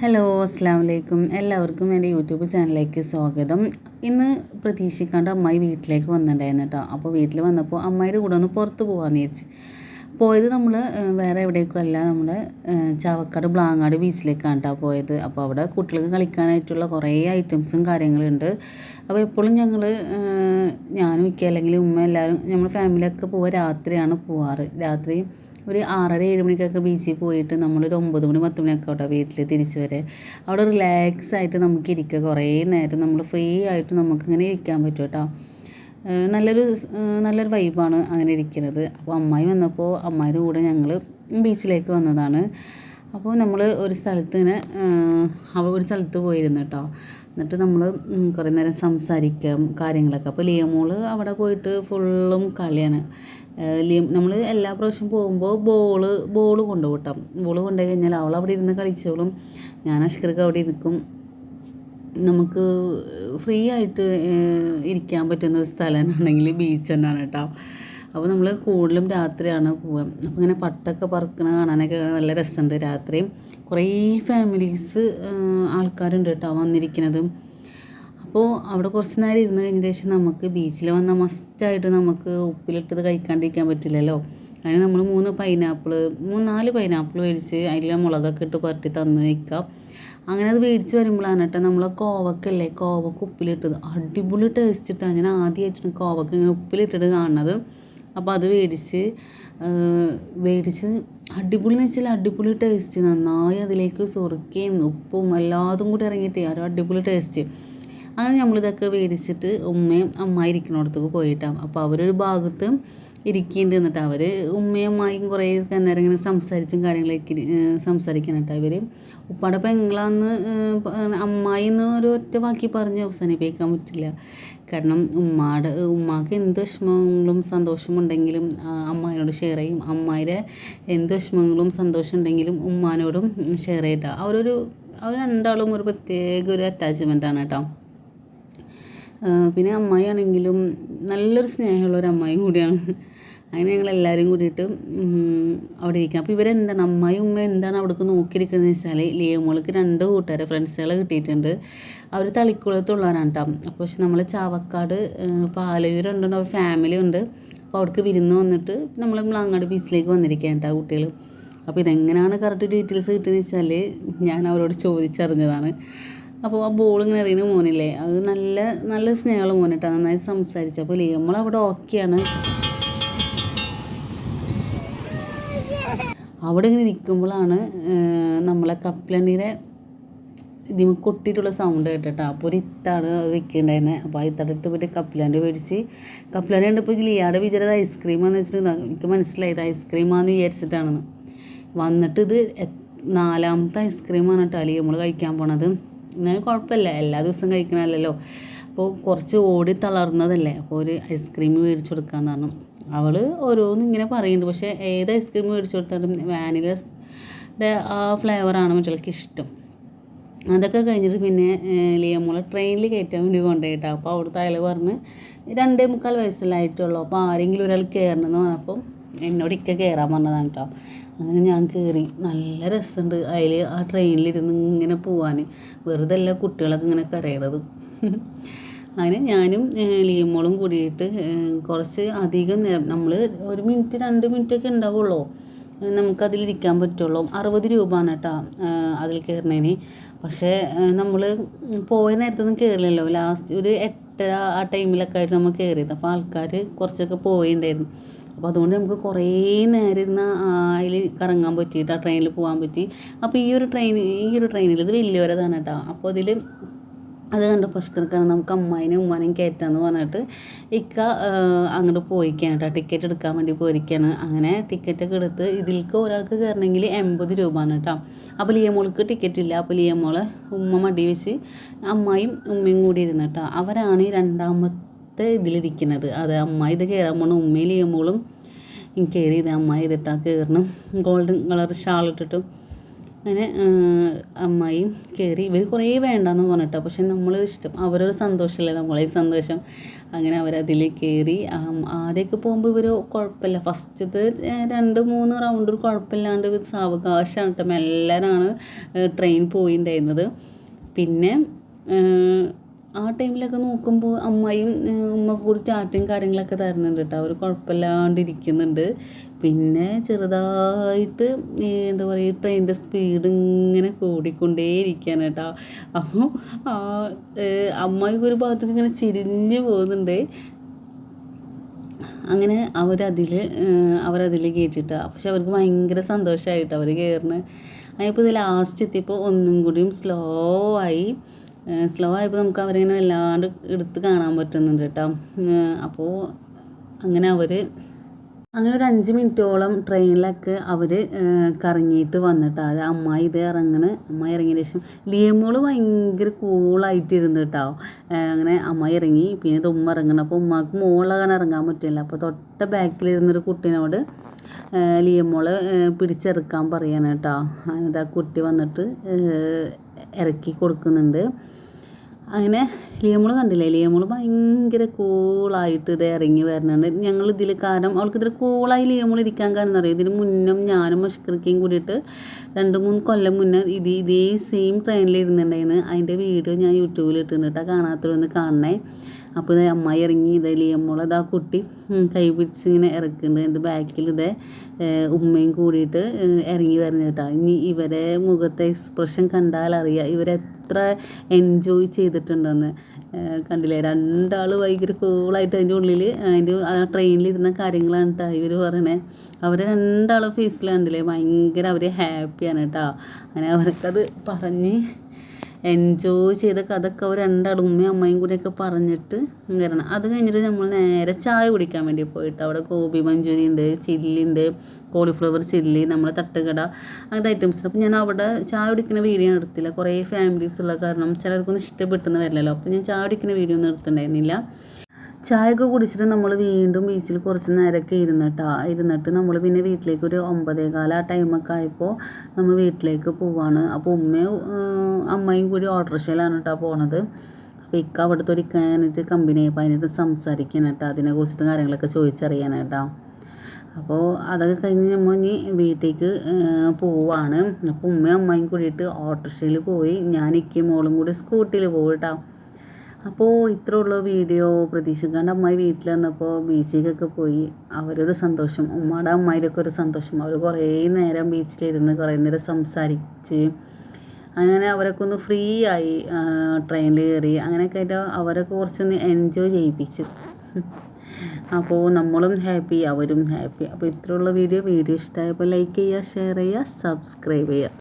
Hello അസ്സാം വലൈക്കും എല്ലാവർക്കും എന്റെ യൂട്യൂബ് ചാനലിലേക്ക് സ്വാഗതം. ഇന്ന് പ്രതീക്ഷിക്കാണ്ട് അമ്മായി വീട്ടിലേക്ക് വന്നിട്ടുണ്ടായിരുന്നു കേട്ടോ. അപ്പോൾ വീട്ടിൽ വന്നപ്പോൾ അമ്മായിയുടെ കൂടെ ഒന്ന് പുറത്ത് പോകാമെന്ന് വിചാരിച്ച്. പോയത് നമ്മൾ വേറെ എവിടേക്കും അല്ല. നമ്മൾ ചാവക്കാട് ബ്ലാങ്ങാട് ബീച്ചിലേക്കാണ് കേട്ടോ പോയത്. അപ്പോൾ അവിടെ കുട്ടികൾക്ക് കളിക്കാനായിട്ടുള്ള കുറേ ഐറ്റംസും കാര്യങ്ങളുണ്ട്. അപ്പോൾ എപ്പോഴും ഞങ്ങൾ ഞാനും ഇക്ക അല്ലെങ്കിൽ ഉമ്മ എല്ലാവരും നമ്മൾ ഫാമിലിയൊക്കെ പോവുക രാത്രിയാണ് പോവാറ്. രാത്രി ഒരു ആറര ഏഴ് മണിക്കൊക്കെ ബീച്ചിൽ പോയിട്ട് നമ്മളൊരു ഒമ്പത് മണി പത്ത് മണിയൊക്കെ ആവട്ടെ വീട്ടിൽ തിരിച്ച് വരെ. അവിടെ റിലാക്സ് ആയിട്ട് നമുക്ക് ഇരിക്കുക കുറേ നേരം നമ്മൾ ഫ്രീ ആയിട്ട് നമുക്കിങ്ങനെ ഇരിക്കാൻ പറ്റും കേട്ടോ. നല്ലൊരു നല്ലൊരു വൈബാണ് അങ്ങനെ ഇരിക്കുന്നത്. അപ്പോൾ അമ്മായി വന്നപ്പോൾ അമ്മായിയുടെ കൂടെ ഞങ്ങൾ ബീച്ചിലേക്ക് വന്നതാണ്. അപ്പോൾ നമ്മൾ ഒരു സ്ഥലത്ത് ഇങ്ങനെ അവ ഒരു സ്ഥലത്ത് പോയിരുന്നു കേട്ടോ. എന്നിട്ട് നമ്മൾ കുറേ നേരം സംസാരിക്കാം കാര്യങ്ങളൊക്കെ. അപ്പോൾ ലിയമോൾ അവിടെ പോയിട്ട് ഫുള്ളും കളിയാണ്. നമ്മൾ എല്ലാ പ്രാവശ്യം പോകുമ്പോൾ ബോൾ കൊണ്ടുപോകും കേട്ടോ ബോൾ കൊണ്ടുപോയി കഴിഞ്ഞാൽ അവൾ അവിടെ ഇരുന്ന് കളിച്ചോളും. ഞാൻ അഷ്കർക്ക് അവിടെ ഇരിക്കും. നമുക്ക് ഫ്രീ ആയിട്ട് ഇരിക്കാൻ പറ്റുന്ന ഒരു സ്ഥലമാണെങ്കിൽ ബീച്ച് തന്നെയാണ് കേട്ടോ. അപ്പോൾ നമ്മൾ കൂടുതലും രാത്രിയാണ് പോവുക. അപ്പോൾ ഇങ്ങനെ പട്ടൊക്കെ പറക്കണ കാണാനൊക്കെ നല്ല രസമുണ്ട് രാത്രി കുറേ ഫാമിലീസ് ആൾക്കാരുണ്ട് കേട്ടോ വന്നിരിക്കുന്നത് അപ്പോൾ അവിടെ കുറച്ച് നേരം ഇരുന്ന് കഴിഞ്ഞ ശേഷം നമുക്ക് ബീച്ചിൽ വന്നാൽ മസ്റ്റായിട്ട് നമുക്ക് ഉപ്പിലിട്ടത് കഴിക്കാണ്ടിരിക്കാൻ പറ്റില്ലല്ലോ. അതിന് നമ്മൾ മൂന്ന് പൈനാപ്പിൾ മൂന്ന് നാല് പൈനാപ്പിൾ മേടിച്ച് അതിൽ മുളകൊക്കെ ഇട്ട് പുരട്ടി തന്ന് വയ്ക്കാം അങ്ങനെ അത് മേടിച്ച് വരുമ്പോഴാണ് കേട്ടോ നമ്മൾ കോവക്കല്ലേ കോവക്ക ഉപ്പിലിട്ടത്. അടിപൊളി ടേസ്റ്റ് ഇട്ടാണ് ഞാൻ ആദ്യമായിട്ടാണ് കോവക്ക ഇങ്ങനെ ഉപ്പിലിട്ടിട്ട് കാണുന്നത്. അപ്പോൾ അത് മേടിച്ച് മേടിച്ച് അടിപൊളി എന്ന് വെച്ചാൽ അടിപൊളി ടേസ്റ്റ് നന്നായി അതിലേക്ക് സുറുക്കയും ഉപ്പും എല്ലാതും കൂടി ഇറങ്ങിയിട്ട്. ഒരു അടിപൊളി ടേസ്റ്റ് അങ്ങനെ നമ്മളിതൊക്കെ മേടിച്ചിട്ട് ഉമ്മയും അമ്മായി ഇരിക്കുന്നിടത്തേക്ക് പോയിട്ടാണ് അപ്പോൾ അവരൊരു ഭാഗത്ത് ഇരിക്കുന്നുണ്ട് എന്നിട്ട് അവർ ഉമ്മയും അമ്മായും കുറേ നേരം ഇങ്ങനെ സംസാരിച്ചും കാര്യങ്ങളൊക്കെ സംസാരിക്കണം കേട്ടോ ഇവർ ഉപ്പാടെ പെങ്ങളാന്ന് അമ്മായി എന്ന് ഒരു ഒറ്റ വാക്കി പറഞ്ഞ് അവസാനിപ്പിക്കാൻ പറ്റില്ല. കാരണം ഉമ്മാടെ ഉമ്മാക്ക് എന്ത് വിഷമങ്ങളും സന്തോഷമുണ്ടെങ്കിലും അമ്മായിനോട് ഷെയർ ചെയ്യും. അമ്മായിടെ എന്ത് വിഷമങ്ങളും സന്തോഷം ഉണ്ടെങ്കിലും ഉമ്മാനോടും ഷെയർ ചെയ്യട്ടോ. അവരൊരു അവർ രണ്ടാളും ഒരു പ്രത്യേക ഒരു അറ്റാച്ച്മെന്റ് ആണ് കേട്ടോ പിന്നെ അമ്മായി ആണെങ്കിലും നല്ലൊരു സ്നേഹമുള്ള ഒരു അമ്മായി കൂടിയാണ്. അങ്ങനെ ഞങ്ങൾ എല്ലാവരും കൂടിയിട്ട് അവിടെ ഇരിക്കാം. അപ്പോൾ ഇവരെന്താണ്? അമ്മായി ഉമ്മ എന്താണ് അവിടേക്ക് നോക്കിയിരിക്കുന്നത് വെച്ചാൽ ലേമോൾക്ക് രണ്ട് കൂട്ടുകാരെ ഫ്രണ്ട്സുകളെ കിട്ടിയിട്ടുണ്ട്. അവർ തളിക്കുളത്തുള്ളവരാണ് കേട്ടോ അപ്പോൾ പക്ഷെ നമ്മൾ ചാവക്കാട് പാലയൂരുണ്ട് അവർ ഫാമിലി ഉണ്ട്. അപ്പോൾ അവിടേക്ക് വിരുന്ന് വന്നിട്ട് നമ്മൾ മ്ലാങ്ങാട് ബീച്ചിലേക്ക് വന്നിരിക്കുകയാണ് കേട്ടോ കുട്ടികൾ അപ്പോൾ ഇതെങ്ങനെയാണ് കറക്റ്റ് ഡീറ്റെയിൽസ് കിട്ടുന്നത് വെച്ചാൽ ഞാൻ അവരോട് ചോദിച്ചറിഞ്ഞതാണ്. അപ്പോൾ ആ ബോൾ ഇങ്ങനെ എറിയുന്ന മോനില്ലേ അത് നല്ല നല്ല സ്നേഹമുള്ള മോനിട്ടാണ് നന്നായി സംസാരിച്ചു. അപ്പോൾ നമ്മളവിടെ ഓക്കെയാണ് അവിടെ ഇങ്ങനെ നിൽക്കുമ്പോഴാണ് നമ്മളെ കപ്പലണ്ടിയുടെ ഇതിമ കൊട്ടിയിട്ടുള്ള സൗണ്ട് കേട്ടിട്ടാ. അപ്പോൾ ഒരു ഇത്താണ് വെക്കുന്നുണ്ടായിരുന്നത് അപ്പോൾ ആ ഇത്തടെ പോയിട്ട് കപ്പലാണ്ട് മേടിച്ച് കപ്പലാണ്ട് കണ്ടപ്പോൾ ലിയാടെ വിചാരത് ഐസ്ക്രീമാന്ന് വെച്ചിട്ട് എനിക്ക് മനസ്സിലായത് ഐസ്ക്രീമാന്ന് വിചാരിച്ചിട്ടാണെന്ന്. വന്നിട്ട് ഇത് നാലാമത്തെ ഐസ്ക്രീമാണ് കേട്ടോ അല്ലെങ്കിൽ നമ്മൾ കഴിക്കാൻ പോണത്. എന്നാലും കുഴപ്പമില്ല. എല്ലാ ദിവസവും കഴിക്കണമല്ലോ അപ്പോൾ കുറച്ച് ഓടി തളർന്നതല്ലേ. അപ്പോൾ ഒരു ഐസ്ക്രീം മേടിച്ചു കൊടുക്കാമെന്ന് പറഞ്ഞു. അവൾ ഓരോന്നും ഇങ്ങനെ പറയുന്നുണ്ട്. പക്ഷേ ഏത് ഐസ്ക്രീം മേടിച്ചു കൊടുത്താലും വാനിലയുടെ ആ ഫ്ലേവറാണ് മറ്റുള്ളവർക്ക് ഇഷ്ടം. അതൊക്കെ കഴിഞ്ഞിട്ട് പിന്നെ ലിയമോളെ ട്രെയിനിൽ കയറ്റാൻ വേണ്ടി കൊണ്ടുപോയിട്ടാണ് അപ്പോൾ അവിടുത്തെ അയാൾ പറഞ്ഞ് രണ്ടേ മുക്കാൽ വയസ്സിലായിട്ടുള്ളൂ അപ്പോൾ ആരെങ്കിലും ഒരാൾ കയറണമെന്ന് പറഞ്ഞപ്പോൾ എന്നോട് ഇക്ക കയറാൻ പറഞ്ഞതാണ് കേട്ടോ അങ്ങനെ ഞാൻ കയറി നല്ല രസമുണ്ട് അതിൽ ആ ട്രെയിനിലിരുന്ന് ഇങ്ങനെ പോവാൻ വെറുതെ അല്ല കുട്ടികളൊക്കെ ഇങ്ങനെ കരയണത്. അങ്ങനെ ഞാനും ലീമോളും കൂടിയിട്ട് കുറച്ച് അധികം നേരം നമ്മൾ ഒരു മിനിറ്റ് രണ്ട് മിനിറ്റൊക്കെ ഉണ്ടാവുള്ളൂ. നമുക്കതിലിരിക്കാൻ പറ്റുള്ളൂ. അറുപത് രൂപയാണ് കേട്ടോ അതിൽ കയറുന്നതിന് പക്ഷേ നമ്മൾ പോയ നേരത്തൊന്നും കയറില്ലല്ലോ ലാസ്റ്റ് ഒരു എട്ടര ആ ടൈമിലൊക്കെ ആയിട്ട് നമ്മൾ കയറിയത് അപ്പോൾ ആൾക്കാർ കുറച്ചൊക്കെ പോയിണ്ടായിരുന്നു. അപ്പോൾ അതുകൊണ്ട് നമുക്ക് കുറേ നേരം ഇരുന്ന് അതിൽ കറങ്ങാൻ പറ്റിയിട്ട് ആ ട്രെയിനിൽ പോകാൻ പറ്റി. അപ്പോൾ ഈ ഒരു ട്രെയിൻ ഈ ഒരു ട്രെയിനിൽ ഇത് വലിയവരതാണ് കേട്ടോ. അപ്പോൾ അതിൽ അത് കണ്ട് പുഷ്കർക്കാണ് നമുക്ക് അമ്മായിനെയും ഉമ്മാനെയും കയറ്റാന്ന് പറഞ്ഞിട്ട് ഇക്ക അങ്ങോട്ട് പോയിക്കാണ് കേട്ടോ. ടിക്കറ്റ് എടുക്കാൻ വേണ്ടി പോയിരിക്കുകയാണ്. അങ്ങനെ ടിക്കറ്റൊക്കെ എടുത്ത് ഇതിലേക്ക് ഒരാൾക്ക് കയറണമെങ്കിൽ എൺപത് രൂപയാണ് കേട്ടോ. അപ്പോൾ ലിയമോൾക്ക് ടിക്കറ്റ് ഇല്ല. അപ്പോൾ ലിയമോളെ ഉമ്മ മടി വെച്ച് അമ്മായും ഉമ്മയും കൂടി ഇരുന്ന് കേട്ടോ. അവരാണ് രണ്ടാമത്തെ ഇതിലിരിക്കുന്നത് അത് അമ്മ ഇത് കയറാൻ പോണ ഉമ്മയിൽ ചെയ്യുമ്പോഴും കയറി ഇത് അമ്മായി ഇതിട്ടാ കയറണം ഗോൾഡൻ കളർ ഷാൾ ഇട്ടിട്ട് അങ്ങനെ അമ്മായിയും കയറി ഇവർ കുറേ വേണ്ടാന്ന് പറഞ്ഞിട്ടോ. പക്ഷെ നമ്മൾ ഇഷ്ടം അവരൊരു സന്തോഷമല്ലേ നമ്മളെ സന്തോഷം. അങ്ങനെ അവരതിൽ കയറി ആദ്യമൊക്കെ പോകുമ്പോൾ ഇവർ കുഴപ്പമില്ല. ഫസ്റ്റത്തെ രണ്ട് മൂന്ന് റൗണ്ട് കുഴപ്പമില്ലാണ്ട് സാവകാശമാണ് കേട്ടോ. മെല്ലനാണ് ട്രെയിൻ പോയിണ്ടായിരുന്നത്. പിന്നെ ആ ടൈമിലൊക്കെ നോക്കുമ്പോൾ അമ്മയും ഉമ്മ കൂടി ചാറ്റും കാര്യങ്ങളൊക്കെ തരുന്നുണ്ട് കേട്ടോ അവർ കുഴപ്പമില്ലാണ്ടിരിക്കുന്നുണ്ട് പിന്നെ ചെറുതായിട്ട് എന്താ പറയുക ട്രെയിനിന്റെ സ്പീഡ് ഇങ്ങനെ കൂടിക്കൊണ്ടേ ഇരിക്കുകയാണ് കേട്ടോ അപ്പോൾ അമ്മയ്ക്ക് ഒരു ഭാഗത്തേക്ക് ഇങ്ങനെ ചിരിഞ്ഞ് പോകുന്നുണ്ട്. അങ്ങനെ അവരതിൽ അവരതിൽ കയറ്റിയിട്ട് പക്ഷെ അവർക്ക് ഭയങ്കര സന്തോഷമായിട്ട് അവർ കയറുന്നത് അതിപ്പോൾ ഇത് ലാസ്റ്റ് എത്തിയപ്പോൾ ഒന്നും കൂടിയും സ്ലോ ആയി. സ്ലോ ആയപ്പോൾ നമുക്ക് അവരിങ്ങനെ വല്ലാണ്ട് എടുത്ത് കാണാൻ പറ്റുന്നുണ്ട് കേട്ടോ. അപ്പോൾ അങ്ങനെ അവർ അങ്ങനെ ഒരു അഞ്ച് മിനിറ്റോളം ട്രെയിനിലൊക്കെ അവർ കറങ്ങിയിട്ട് വന്നിട്ട്. അത് അമ്മായി ഇത് ഇറങ്ങണ്. അമ്മായി ഇറങ്ങിയതിന് ശേഷം ലിയമോൾ ഭയങ്കര കൂളായിട്ടിരുന്നു കേട്ടോ. അങ്ങനെ അമ്മായി ഇറങ്ങി. പിന്നെ ഇത് ഉമ്മ ഇറങ്ങണം. അപ്പോൾ ഉമ്മക്ക് മോളങ്ങനെ ഇറങ്ങാൻ പറ്റില്ല. അപ്പോൾ തൊട്ട ബാക്കിലിരുന്നൊരു കുട്ടീനോട് ലിയമോൾ പിടിച്ചെറുക്കാൻ പറയാണ് കേട്ടോ. അതാ കുട്ടി വന്നിട്ട് ഇറക്കി കൊടുക്കുന്നുണ്ട്. അങ്ങനെ ലിയമോൾ കണ്ടില്ലേ? ലിയമോൾ ഭയങ്കര കൂളായിട്ട് ഇത് ഇറങ്ങി വരുന്നുണ്ട് ഞങ്ങൾ ഇതിൽ കാരണം അവൾക്ക് ഇതിൽ കൂളായി ലിയമോൾ ഇരിക്കാൻ കാരണം അറിയാം? ഇതിന് മുന്നും ഞാനും മഷ്കറിക്കയും കൂടിയിട്ട് രണ്ട് മൂന്ന് കൊല്ലം മുന്നേ ഇത് ഇതേ സെയിം ട്രെയിനിൽ ഇരുന്നുണ്ടായിരുന്നു അതിന്റെ വീഡിയോ ഞാൻ യൂട്യൂബിൽ ഇട്ടിട്ടുണ്ട് കാണാത്തവരൊന്ന് കാണണേ. അപ്പോൾ ഇത് അമ്മായി ഇറങ്ങി ഇത് ലിയമ്മോളെ ആ കുട്ടി കൈ പിടിച്ച് ഇങ്ങനെ ഇറക്കുന്നുണ്ട്. എന്റെ ബാക്കിൽ ഇതേ ഉമ്മയും കൂടിയിട്ട് ഇറങ്ങി വരുന്ന കേട്ടോ. ഇനി ഇവരെ മുഖത്തെ എക്സ്പ്രഷൻ കണ്ടാൽ അറിയാം ഇവരെത്ര എൻജോയ് ചെയ്തിട്ടുണ്ടെന്ന്. കണ്ടില്ലേ? രണ്ടാൾ ഭയങ്കര കൂളായിട്ട് അതിന്റെ ഉള്ളിൽ അതിന്റെ ആ ട്രെയിനിലിരുന്ന കാര്യങ്ങളാണ് കേട്ടോ ഇവർ പറയണേ. അവർ രണ്ടാളും ഫേസിൽ കണ്ടില്ലേ? ഭയങ്കര അവർ ഹാപ്പിയാണ് കേട്ടോ അങ്ങനെ അവർക്കത് പറഞ്ഞ് എൻജോയ് ചെയ്ത കഥയൊക്കെ അവർ ഉമ്മയും അമ്മയും കൂടിയൊക്കെ പറഞ്ഞിട്ട് വരണം. അത് കഴിഞ്ഞിട്ട് നമ്മൾ നേരെ ചായ കുടിക്കാൻ വേണ്ടി പോയിട്ട് അവിടെ ഗോബി മഞ്ചൂരി ഉണ്ട് ചില്ലി ഉണ്ട് കോളിഫ്ലവർ ചില്ലി നമ്മളെ തട്ടുകട അങ്ങനത്തെ ഐറ്റംസ് അപ്പോൾ ഞാൻ അവിടെ ചായ കുടിക്കുന്ന വീഡിയോ എടുത്തില്ല. കുറേ ഫാമിലീസ് ഉള്ള കാരണം ചിലർക്കൊന്നും ഇഷ്ടപ്പെട്ടെന്ന് വരില്ലല്ലോ. അപ്പോൾ ഞാൻ ചായ കുടിക്കുന്ന വീഡിയോ ഒന്നും എടുത്തിട്ടുണ്ടായിരുന്നില്ല. ചായയൊക്കെ കുടിച്ചിട്ട് നമ്മൾ വീണ്ടും ബീച്ചിൽ കുറച്ച് നേരമൊക്കെ ഇരുന്നിട്ടാ ഇരുന്നിട്ട് നമ്മൾ പിന്നെ വീട്ടിലേക്ക് ഒരു ഒമ്പതേകാല ആ ടൈമൊക്കെ ആയപ്പോൾ നമ്മൾ വീട്ടിലേക്ക് പോവാണ്. അപ്പോൾ ഉമ്മയും അമ്മയും കൂടി ഓട്ടോറിക്ഷയിലാണ് കേട്ടോ പോണത്. അപ്പോൾ ഇക്ക അവിടുത്തെ ഒരു ഇക്കാനായിട്ട് കമ്പനി ആയപ്പോൾ അതിനായിട്ട് അതിനെ അതിനെക്കുറിച്ചിട്ട് കാര്യങ്ങളൊക്കെ ചോദിച്ചറിയാനായിട്ടോ അപ്പോൾ അതൊക്കെ കഴിഞ്ഞ് നമ്മൾ ഇനി വീട്ടിലേക്ക് പോവാണ്. അപ്പോൾ ഉമ്മയും അമ്മയും കൂടിയിട്ട് ഓട്ടോറിക്ഷയിൽ പോയി. ഞാൻ ഇക്കയും മോളും കൂടി സ്കൂട്ടിയിൽ പോകും കേട്ടോ അപ്പോൾ ഇത്ര ഉള്ള വീഡിയോ പ്രതീക്ഷിക്കാണ്ട് അമ്മായി വീട്ടിൽ വന്നപ്പോൾ ബീച്ചിലേക്കൊക്കെ പോയി. അവരൊരു സന്തോഷം. ഉമ്മയുടെ അമ്മായിലൊക്കെ ഒരു സന്തോഷം. അവർ കുറേ നേരം ബീച്ചിലിരുന്ന് കുറേ നേരം സംസാരിച്ച് അങ്ങനെ അവരൊക്കെ ഒന്ന് ഫ്രീ ആയി ട്രെയിനിൽ കയറി. അങ്ങനെയൊക്കെ ആയിട്ട് അവരൊക്കെ കുറച്ചൊന്ന് എൻജോയ് ചെയ്യിപ്പിച്ചു. അപ്പോൾ നമ്മളും ഹാപ്പി അവരും ഹാപ്പി അപ്പോൾ ഇത്രയുള്ള വീഡിയോ. വീഡിയോ ഇഷ്ടമായപ്പോൾ ലൈക്ക് ചെയ്യുക ഷെയർ ചെയ്യുക സബ്സ്ക്രൈബ് ചെയ്യുക.